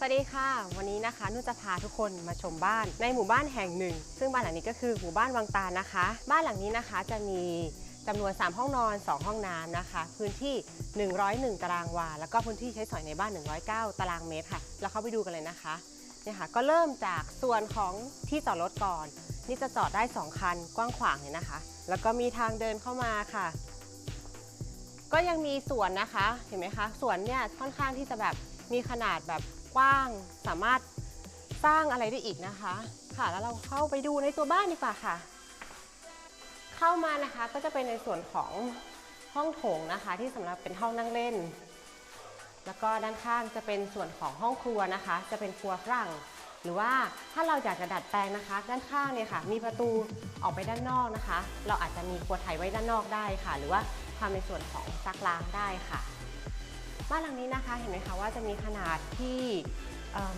สวัสดีค่ะ วันนี้นะคะนุ่นจะพาทุกคนมาชมบ้านในหมู่บ้านแห่งหนึ่ง ซึ่งบ้านหลังนี้ก็คือหมู่บ้านวังตานะคะ บ้านหลังนี้นะคะจะมีจำนวน 3 ห้องนอน 2 ห้องน้ำนะคะ พื้นที่ 101 ตารางวา แล้วก็พื้นที่ใช้สอยในบ้าน 109 ตารางเมตรค่ะ เราเข้าไปดูกันเลยนะคะเนี่ยค่ะก็เริ่มจากส่วนของที่จอดรถก่อน นี่จะจอดได้ 2 คันกว้างขวางเลยนะคะ แล้วก็มีทางเดินเข้ามาค่ะ ก็ยังมีสวนนะคะเห็นไหมคะสวนเนี่ยค่อนข้างที่จะแบบมีขนาดแบบ กว้าง สามารถสร้างอะไรได้อีกนะคะ ค่ะแล้วเราเข้าไปดูในตัวบ้านดีกว่าค่ะ เข้ามานะคะก็จะเป็นในส่วนของห้องโถงนะคะ ที่สำหรับเป็นห้องนั่งเล่น แล้วก็ด้านข้างจะเป็นส่วนของห้องครัวนะคะ จะเป็นครัวฝรั่งหรือว่าถ้าเราอยากจะดัดแปลงนะคะ ด้านข้างเนี่ยค่ะ มีประตูออกไปด้านนอกนะคะ เราอาจจะมีครัวไทยไว้ด้านนอกได้ค่ะ หรือว่าทำในส่วนของซักล้างได้ค่ะ บ้านหลังนี้นะคะเห็นไหมคะว่าจะมีขนาดที่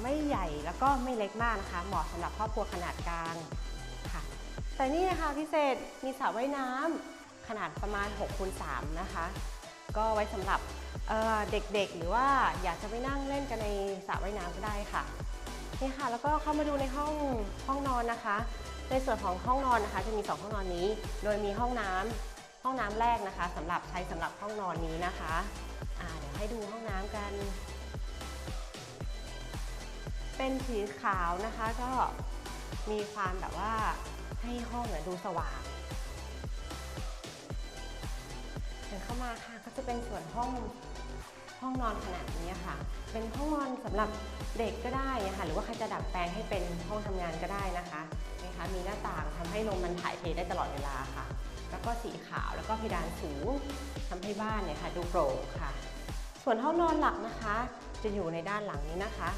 ไม่ใหญ่แล้วก็ไม่เล็กมากนะคะ เหมาะสำหรับครอบครัวขนาดกลางค่ะ แต่นี่นะคะพิเศษมีสระว่ายน้ำขนาดประมาณ6คูณ3นะคะ ก็ไว้สำหรับเเด็กๆ หรือว่าอยากจะไปนั่งเล่นกันในสระว่ายน้ำก็ได้ค่ะนี่ค่ะแล้วก็เข้ามาดูในห้องห้องนอนนะคะ ในส่วนของห้องนอนนะคะ จะมี 2 ห้องนอนนี้ โดยมีห้องน้ำ ห้องน้ำแรกนะคะสำหรับใช้สำหรับห้องนอนนี้นะคะอ่าเดี๋ยวให้ดูห้องน้ำกัน เป็นสีขาวนะคะก็มีความแบบว่าให้ห้องเนี่ยดูสว่างเดินเข้ามาค่ะก็จะเป็นส่วนห้องห้องนอนขนาดนี้ค่ะ เป็นห้องนอนสำหรับเด็กก็ได้นะคะหรือว่าใครจะดัดแปลงให้เป็นห้องทำงานก็ได้นะคะนะคะ มีหน้าต่างทำให้ลมมันถ่ายเทได้ตลอดเวลาค่ะ แล้วก็สีขาวแล้วก็เพดานสูงทำให้บ้านเนี่ยค่ะดูโปร่งค่ะ ส่วนห้องนอนหลักนะคะ จะอยู่ในด้านหลังนี้นะคะ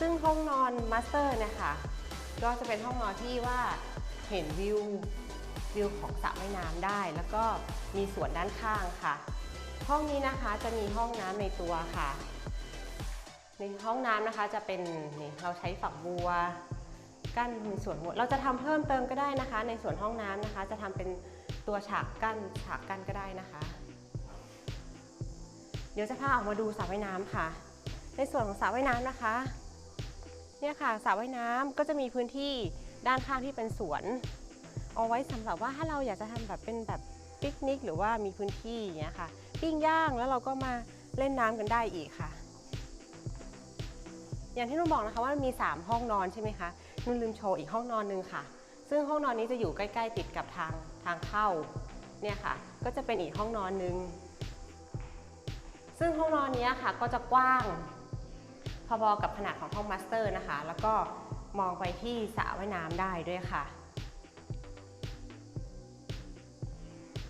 ซึ่งห้องนอนมาสเตอร์เนี่ยค่ะก็จะเป็นห้องนอนที่ว่าเห็นวิววิวของสระว่ายน้ำได้ แล้วก็มีสวนด้านข้างค่ะ ห้องนี้นะคะจะมีห้องน้ำในตัวค่ะ ในห้องน้ำนะคะจะเป็นนี่เราใช้ฝักบัวกั้นส่วนหัวเราจะทำเพิ่มเติมก็ได้นะคะ ในส่วนห้องน้ำนะคะ จะทำเป็น ตัวฉากกั้นฉากกั้นก็ได้นะคะ เดี๋ยวจะพาออกมาดูสระว่ายน้ำค่ะ ในส่วนของสระว่ายน้ำนะคะ เนี่ยค่ะสระว่ายน้ำก็จะมีพื้นที่ด้านข้างที่เป็นสวน เอาไว้สำหรับว่าถ้าเราอยากจะทำแบบเป็นแบบปิกนิกหรือว่ามีพื้นที่อย่างเงี้ยค่ะ ปิ้งย่างแล้วเราก็มาเล่นน้ำกันได้อีกค่ะ อย่างที่นุ่นบอกนะคะว่ามี 3 ห้องนอนใช่ไหมคะนุ่นลืมโชว์อีกห้องนอนหนึงค่ะ ซึ่งห้องนอนนี้จะอยู่ใกล้ ๆ ติดกับทางทางเข้าเนี่ยค่ะ ก็จะเป็นอีกห้องนอนหนึง ซึ่งห้องนอนนี้ค่ะก็จะกว้าง พอๆกับขนาดของห้องมาสเตอร์นะคะ แล้วก็มองไปที่สระว่ายน้ำได้ด้วยค่ะ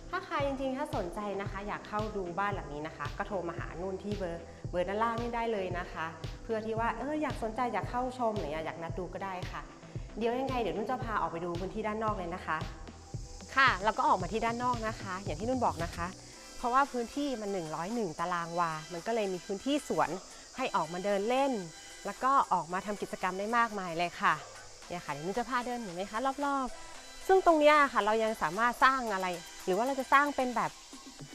ถ้าใครจริงๆ ถ้าสนใจนะคะ อยากเข้าดูบ้านหลังนี้นะคะ ก็โทรมาหานุ่นที่เบอร์เบอร์ด้านล่างนี่ได้เลยนะคะ เพื่อที่ว่าเอออยากสนใจอยากเข้าชมหรืออยากนัดดูก็ได้ค่ะ เดี๋ยวยังไงเดี๋ยวนุ่นจะพาออกไปดูพื้นที่ด้านนอกเลยนะคะ ค่ะแล้วก็ออกมาที่ด้านนอกนะคะ อย่างที่นุ่นบอกนะคะ เพราะว่าพื้นที่มัน 101 ตารางวา มันก็เลยมีพื้นที่สวนให้ออกมาเดินเล่น แล้วก็ออกมาทำกิจกรรมได้มากมายเลยค่ะเนี่ยค่ะเดี๋ยวนุ่นจะพาเดินเห็นไหมคะรอบๆ ซึ่งตรงนี้ค่ะเรายังสามารถสร้างอะไร หรือว่าเราจะสร้างเป็นแบบ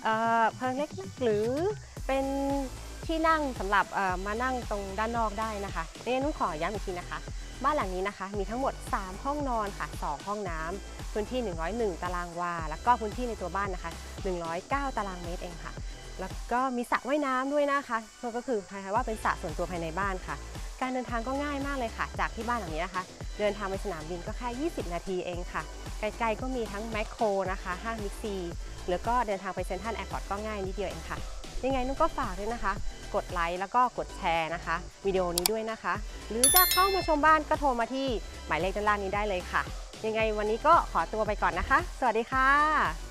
เอ่อเพิงเล็กๆหรือเป็นที่นั่งสำหรับมานั่งตรงด้านนอกได้นะคะนี่นุ่นขอย้ำอีกทีนะคะ บ้านหลังนี้นะคะ มีทั้งหมด 3 ห้องนอนค่ะ 2 ห้องน้ำพื้นที่ 101 ตารางวา แล้วก็พื้นที่ในตัวบ้านนะคะ 109 ตารางเมตรเองค่ะ แล้วก็มีสระว่ายน้ำด้วยนะคะก็คือคล้ายๆว่าเป็นสระส่วนตัวภายในบ้านค่ะ การเดินทางก็ง่ายมากเลยค่ะ จากที่บ้านหลังนี้นะคะ เดินทางไปสนามบินก็แค่ 20 นาทีเองค่ะ ไกลๆก็มีทั้งแมคโครนะคะห้างบิ๊กซีแล้วก็เดินทางไปเซ็นทรัลแอร์พอร์ตก็ง่ายนิดเดียวเองค่ะ ยังไงนุ่นก็ฝากด้วยนะคะ กดไลค์แล้วก็กดแชร์นะคะวิดีโอนี้ด้วยนะคะ หรือจะเข้ามาชมบ้านก็โทรมาที่หมายเลขด้านล่างนี้ได้เลยค่ะ ยังไงวันนี้ก็ขอตัวไปก่อนนะคะ สวัสดีค่ะ